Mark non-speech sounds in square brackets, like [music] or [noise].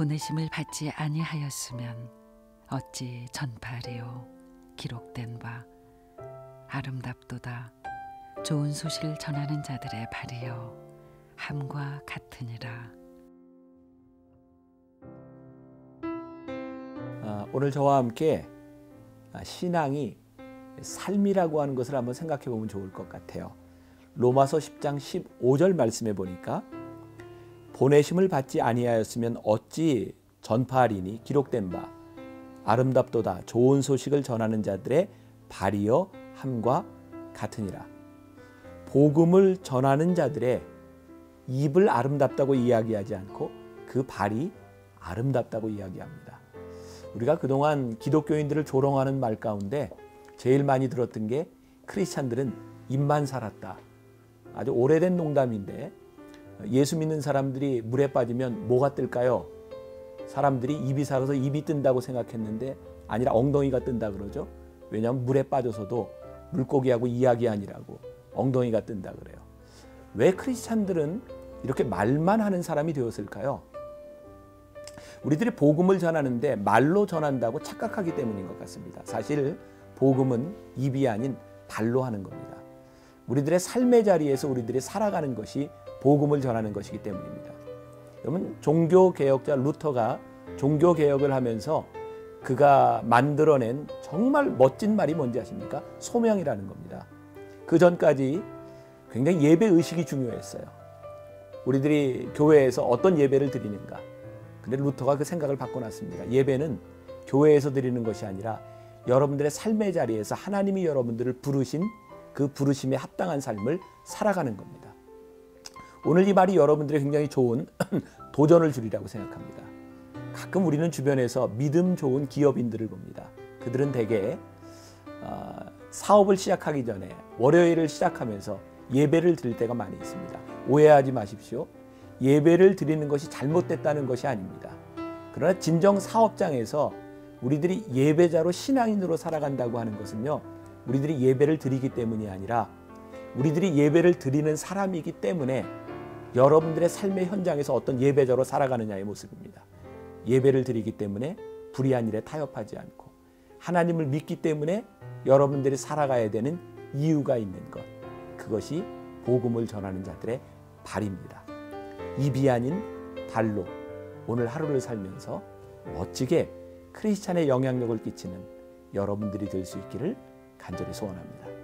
보내심을 받지 아니하였으면 어찌 전파리요? 기록된 바 아름답도다. 좋은 소식을 전하는 자들의 발이요 함과 같으니라. 아, 오늘 저와 함께 아, 신앙이 삶이라고 하는 것을 한번 생각해 보면 좋을 것 같아요. 로마서 10장 15절 말씀해 보니까 보내심을 받지 아니하였으면 어찌 전파하리니 기록된 바 아름답도다 좋은 소식을 전하는 자들의 발이여 함과 같으니라. 복음을 전하는 자들의 입을 아름답다고 이야기하지 않고 그 발이 아름답다고 이야기합니다. 우리가 그동안 기독교인들을 조롱하는 말 가운데 제일 많이 들었던 게 크리스찬들은 입만 살았다. 아주 오래된 농담인데 예수 믿는 사람들이 물에 빠지면 뭐가 뜰까요? 사람들이 입이 살아서 입이 뜬다고 생각했는데 아니라 엉덩이가 뜬다 그러죠. 왜냐하면 물에 빠져서도 물고기하고 이야기하니라고 엉덩이가 뜬다 그래요. 왜 크리스찬들은 이렇게 말만 하는 사람이 되었을까요? 우리들이 복음을 전하는데 말로 전한다고 착각하기 때문인 것 같습니다. 사실 복음은 입이 아닌 발로 하는 겁니다. 우리들의 삶의 자리에서 우리들이 살아가는 것이 복음을 전하는 것이기 때문입니다. 여러분 종교 개혁자 루터가 종교 개혁을 하면서 그가 만들어낸 정말 멋진 말이 뭔지 아십니까? 소명이라는 겁니다. 그 전까지 굉장히 예배 의식이 중요했어요. 우리들이 교회에서 어떤 예배를 드리는가. 근데 루터가 그 생각을 바꿔놨습니다. 예배는 교회에서 드리는 것이 아니라 여러분들의 삶의 자리에서 하나님이 여러분들을 부르신 그 부르심에 합당한 삶을 살아가는 겁니다. 오늘 이 말이 여러분들의 굉장히 좋은 [clears throat] 도전을 주리라고 생각합니다. 가끔 우리는 주변에서 믿음 좋은 기업인들을 봅니다. 그들은 대개 어, 사업을 시작하기 전에 월요일을 시작하면서 예배를 드릴 때가 많이 있습니다. 오해하지 마십시오. 예배를 드리는 것이 잘못됐다는 것이 아닙니다. 그러나 진정 사업장에서 우리들이 예배자로 신앙인으로 살아간다고 하는 것은요. 우리들이 예배를 드리기 때문이 아니라 우리들이 예배를 드리는 사람이기 때문에 여러분들의 삶의 현장에서 어떤 예배자로 살아가느냐의 모습입니다. 예배를 드리기 때문에 불의한 일에 타협하지 않고 하나님을 믿기 때문에 여러분들이 살아가야 되는 이유가 있는 것. 그것이 복음을 전하는 자들의 발입니다. 입이 아닌 발로 오늘 하루를 살면서 멋지게 크리스찬의 영향력을 끼치는 여러분들이 될 수 있기를 간절히 소원합니다.